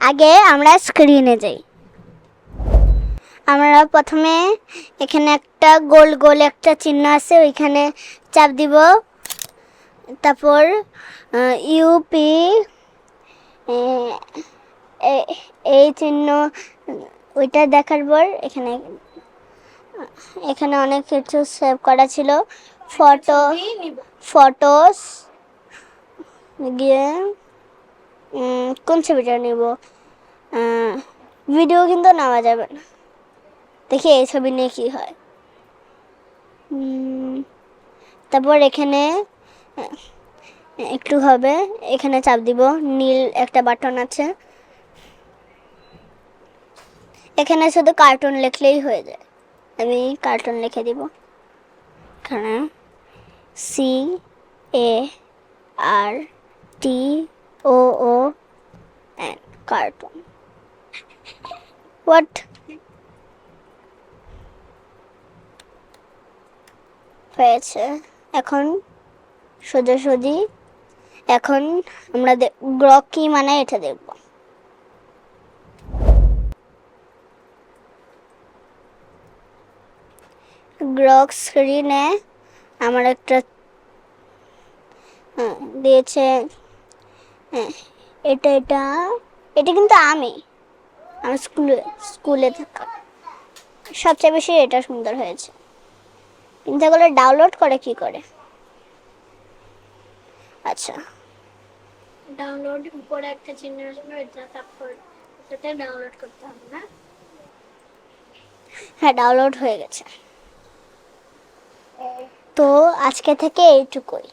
আগে আমরা স্ক্রিনে যাই। আমরা প্রথমে এখানে একটা গোল গোল একটা চিহ্ন আছে ওইখানে চাপ দিব। তারপর ইউপি এই চিহ্ন ওইটা দেখার পর এখানে এখানে অনেক কিছু সেভ করা ছিল। ফটো ফটোস গিয়ে কোন ছবিটা নিব? ভিডিও কিন্তু নেওয়া যাবে না। দেখি এই ছবি নিয়ে কী হয়। তারপর এখানে, একটু হবে, এখানে চাপ দিব, নীল একটা বাটন আছে। এখানে শুধু কার্টুন লিখলেই হয়ে যায়। আমি কার্টুন লিখে দিব। এখানে C A R T O O N cartoon what হয়েছে? এখন সোজাসুজি এখন আমরা গ্রক কি মানে এটা দেখব। গ্রক স্ক্রিনে আমার একটা হ্যাঁ, দিয়েছে হ্যাঁ, এটা এটা এটা কিন্তু আমি। আমার স্কুলে স্কুলে থাকা। সবচেয়ে বেশি এটা সুন্দর হয়েছে। কিন্তু এগুলো ডাউনলোড করে কি করে? আচ্ছা। ডাউনলোড উপরে একটা চিহ্ন আসবে ওইটা তারপর ওটাতে ডাউনলোড করতে হবে না? হ্যাঁ ডাউনলোড হয়ে গেছে। তো আজকে থেকে এইটুকুই।